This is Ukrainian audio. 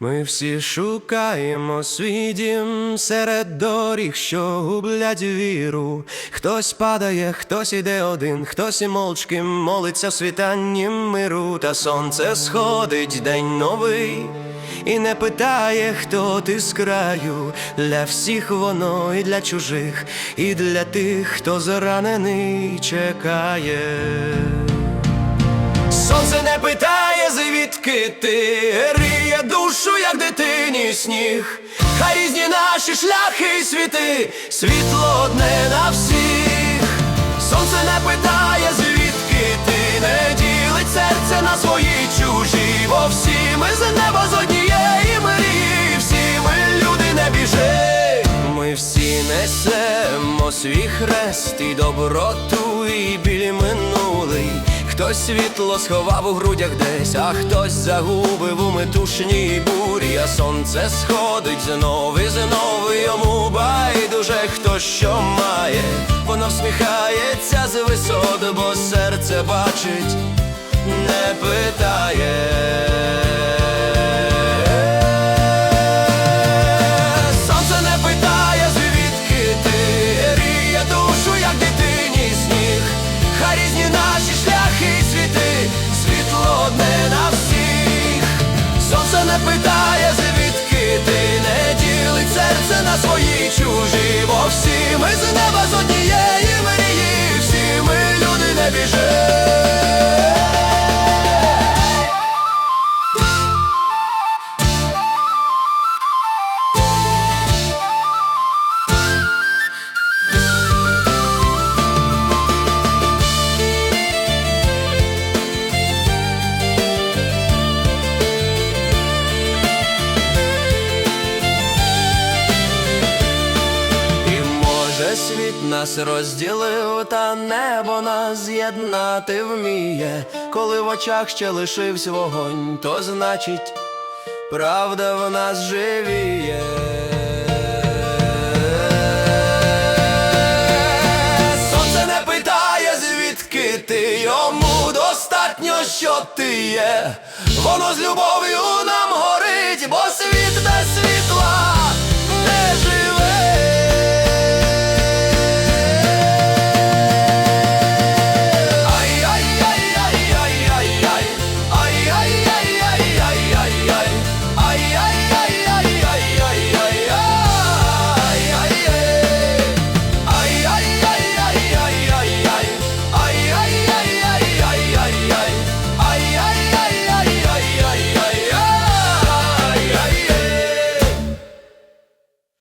Ми всі шукаємо свій дім серед доріг, що гублять віру. Хтось падає, хтось іде один, хтось і мовчки молиться в світанні миру, та сонце сходить день новий. І не питає, хто ти з краю, для всіх воно і для чужих, і для тих, хто зранений чекає. Сонце не питає, звідки ти душу, як дитині сніг. Хай різні наші шляхи і світи, світло одне на всіх. Сонце не питає, звідки ти не ділить серце на свої чужі, бо всі ми з неба з однієї мрії, всі ми люди не біжи. Ми всі несемо свій хрест і доброту, і біль минулий. Хтось світло сховав у грудях десь, а хтось загубив у метушній бурі, а сонце сходить знов і знов йому байдуже хто що має, воно всміхається з висот, бо серце бачить, не питає. Нас розділив, та небо нас з'єднати вміє. Коли в очах ще лишився вогонь, то значить, правда в нас живіє. Сонце не питає, звідки ти йому достатньо, що ти є. Воно з любов'ю нам